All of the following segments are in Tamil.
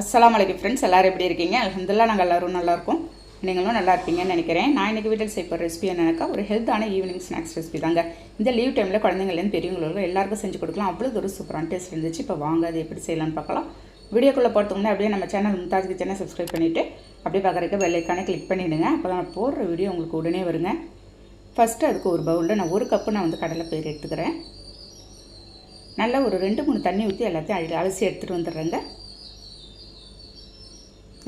அஸ்லாம் வலைக்கம் ஃப்ரெண்ட்ஸ் எல்லோரும் எப்படி இருக்கீங்க? அலமதுல்லா நாங்கள் எல்லோரும் நல்லாயிருக்கும் நீங்களும் நல்லா இருப்பீங்கன்னு நினைக்கிறேன். நான் இன்றைக்கி வீட்டில் செய்ய ரெசிபி என்னக்கா ஒரு ஹெல்த்தான ஈவினிங் ஸ்நாக்ஸ் ரெசிபி தாங்க. இந்த லீவ் டைமில் குழந்தைங்கள்லேருந்து பெரியவங்களுக்கு எல்லாருக்கும் செஞ்சு கொடுக்கலாம். அவ்வளோ ஒரு சூப்பரான டேஸ்ட் இருந்துச்சு. இப்போ வாங்க அது எப்படி செய்யலாம்னு பார்க்கலாம். வீடியோக்குள்ளே பார்த்தோம்னா அப்படியே நம்ம சேனல் மும்தாஜ் கிச்சனை சப்ஸ்கிரைப் பண்ணிவிட்டு அப்படியே பார்க்குறக்க வெள்ளைக்கானே கிளிக் பண்ணிவிடுங்க அப்போ தான் போடுற வீடியோ உங்களுக்கு உடனே வருங்க. ஃபஸ்ட்டு அதுக்கு ஒரு பவுலில் நான் ஒரு கப்பு நான் வந்து கடலை பயிர் எடுத்துக்கிறேன். நல்லா ஒரு ரெண்டு மூணு தண்ணி ஊற்றி எல்லாத்தையும் அழி அலசி எடுத்துகிட்டு வந்துடுறேங்க.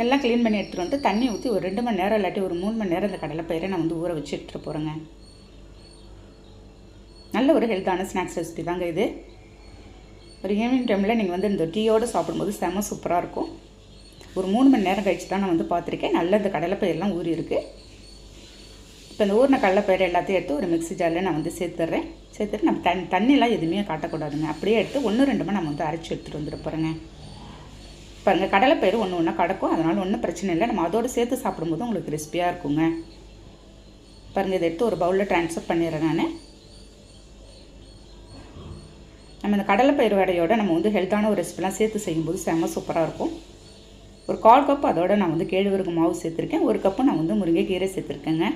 எல்லாம் க்ளீன் பண்ணி எடுத்துகிட்டு வந்து தண்ணி ஊற்றி ஒரு ரெண்டு மணி நேரம் இல்லாட்டி ஒரு மூணு மணி நேரம் இந்த கடலை பயிரை நான் வந்து ஊற வச்சு எடுத்துகிட்டு போகிறேங்க நல்ல ஒரு ஹெல்த்தான ஸ்நாக்ஸ் ரெசிபி தாங்க இது. ஒரு ஈவினிங் டைமில் நீங்கள் வந்து இந்த டீயோடு சாப்பிடும்போது செம சூப்பராக இருக்கும். ஒரு மூணு மணி நேரம் கழிச்சு தான் நான் வந்து பார்த்துருக்கேன். நல்ல இந்த கடலைப்பயிரெலாம் ஊறி இருக்குது இப்போ இந்த ஊறின கடலைப்பயிரை எல்லாத்தையும் எடுத்து ஒரு மிக்ஸி ஜாரில் நான் வந்து சேர்த்துட்றேன் சேர்த்துட்டு நம்ம தண்ணி தண்ணியெலாம் எதுவுமே காட்டக்கூடாதுங்க. அப்படியே எடுத்து ஒன்று ரெண்டுமே நம்ம வந்து அரைச்சி எடுத்துகிட்டு வந்துட்டு போகிறேங்க பாருங்கள் கடலைப்பயிறு ஒன்று ஒன்றா கடக்கும். அதனால் ஒன்றும் பிரச்சனை இல்லை. நம்ம அதோடு சேர்த்து சாப்பிடும்போது உங்களுக்கு கிறிஸ்பியாக இருக்குங்க. பாருங்கள் இதை எடுத்து ஒரு பவுலில் ட்ரான்ஸ்ஃபர் பண்ணிடுறேன் நான். நம்ம இந்த கடலைப்பயிறு வடையோட நம்ம வந்து ஹெல்த்தான ஒரு ரெசிபிலாம் சேர்த்து செய்யும்போது செம்ம சூப்பராக இருக்கும். ஒரு கால் கப் அதோட நான் வந்து கேழ்வரகு மாவு சேர்த்துருக்கேன். ஒரு கப்பு நான் வந்து முருங்கைக்கீரை சேர்த்துருக்கேங்க.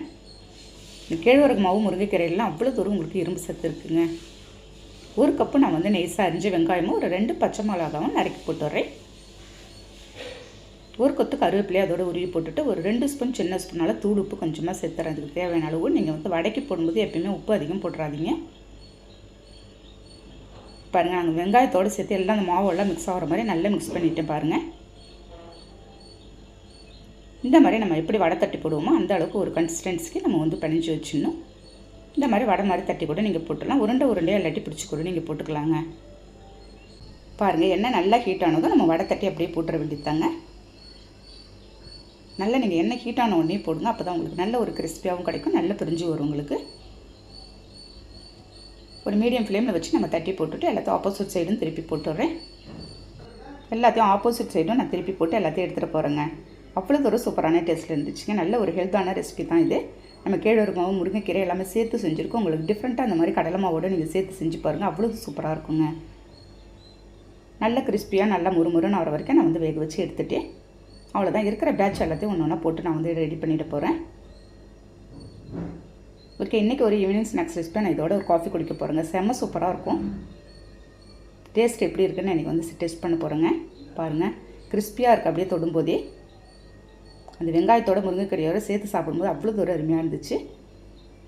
இந்த கேழ்வரகு மாவு முருங்கைக்கீரையெல்லாம் அவ்வளோ தூரம் உங்களுக்கு இரும்பு சேர்த்துருக்குங்க ஒரு கப்பு நான் வந்து நெய்ஸாக அரிஞ்சு வெங்காயமும் ஒரு ரெண்டு பச்சை மிளகாவும் நறுக்கி போட்டுடுறேன். ஒரு கொத்து கருவேப்பிலையை அதோட உருவி போட்டுட்டு ஒரு ரெண்டு ஸ்பூன் சின்ன ஸ்பூனால் தூள் உப்பு கொஞ்சமாக சேர்த்துறேன். அதுக்கு தேவையான அளவு நீங்கள் வந்து வடைக்கு போடும்போது எப்பயுமே உப்பு அதிகம் போட்டுறாதீங்க. பாருங்கள் நாங்கள் வெங்காயத்தோடு சேர்த்து எல்லாம் அந்த மாவெல்லாம் மிக்ஸ் ஆகிற மாதிரி நல்லா மிக்ஸ் பண்ணிவிட்டேன் பாருங்கள் இந்த மாதிரி நம்ம எப்படி வடை தட்டி போடுவோமோ அந்த அளவுக்கு ஒரு கன்சிஸ்டன்சிக்கு நம்ம வந்து பிணைஞ்சி வச்சிடணும். இந்த மாதிரி வடை மாதிரி தட்டி கூட நீங்கள் போட்டுடலாம். உருண்டை உருண்டையாக இல்லாட்டி பிடிச்சி கூட நீங்கள் போட்டுக்கலாங்க. பாருங்கள் எண்ணெய் நல்லா ஹீட் ஆனதும் நம்ம வடை தட்டி அப்படியே போட்டுற வேண்டியதாங்க நல்லா நீங்கள் எண்ணெய் ஹீட்டான உடனே போடுங்க. அப்போ தான் உங்களுக்கு நல்ல ஒரு கிறிஸ்பியாகவும் கிடைக்கும். நல்ல பிரிஞ்சு வரும் உங்களுக்கு. ஒரு மீடியம் ஃப்ளேமில் வச்சு நம்ம தட்டி போட்டுட்டு எல்லாத்தையும் ஆப்போசிட் சைடும் திருப்பி போட்டுடுறேன். எல்லாத்தையும் ஆப்போசிட் சைடும் நான் திருப்பி போட்டு எல்லாத்தையும் எடுத்துகிட்டு போகிறேங்க அவ்வளோ ஒரு சூப்பரான டேஸ்ட்டில் இருந்துச்சுங்க. நல்ல ஒரு ஹெல்த்தான ரெசிபி தான் இது. நம்ம கேழ்வரகு மாவு முருங்கைக்கீரை எல்லாமே சேர்த்து செஞ்சுருக்கோம். உங்களுக்கு டிஃப்ரெண்ட்டாக அந்த மாதிரி கடலை மாவோடு நீங்கள் சேர்த்து செஞ்சு பாருங்கள் அவ்வளோ சூப்பராக இருக்குங்க. நல்ல கிறிஸ்பியாக நல்லா முறுமுறுன்னு வர வரைக்கும் நான் வந்து வேக வச்சு எடுத்துகிட்டேன் அவ்வளோதான் இருக்கிற பேட்ச் எல்லாத்தையும் ஒன்று ஒன்றா போட்டு நான் வந்து ரெடி பண்ணிட்டு போகிறேன் ஓகே இன்றைக்கி ஒரு ஈவினிங் ஸ்நாக்ஸ் ரெசிபி நான் இதோட ஒரு காஃபி குடிக்க போகிறேங்க செம்ம சூப்பராக இருக்கும். டேஸ்ட் எப்படி இருக்குன்னு எனக்கு வந்து டெஸ்ட் பண்ண போகிறேங்க பாருங்கள் கிறிஸ்பியாக இருக்குது அப்படியே தொடும்போதே. அந்த வெங்காயத்தோட முருங்கைக்கறியோட சேர்த்து சாப்பிடும்போது அவ்வளோ தூரம் அருமையாக இருந்துச்சு.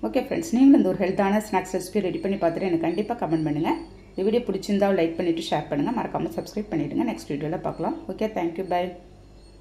ஓகே ஃப்ரெண்ட்ஸ் நீங்களும் இந்த ஒரு ஹெல்த்தான ஸ்நாக்ஸ் ரெசிபி ரெடி பண்ணி பார்த்துட்டு எனக்கு கண்டிப்பாக கமெண்ட் பண்ணுங்கள் இந்த வீடியோ பிடிச்சிருந்தால் லைக் பண்ணிவிட்டு ஷேர் பண்ணுங்கள் மறக்காமல் சப்ஸ்கிரைப் பண்ணிவிடுங்க நெக்ஸ்ட் வீடியோவில் பார்க்கலாம். Okay thank you bye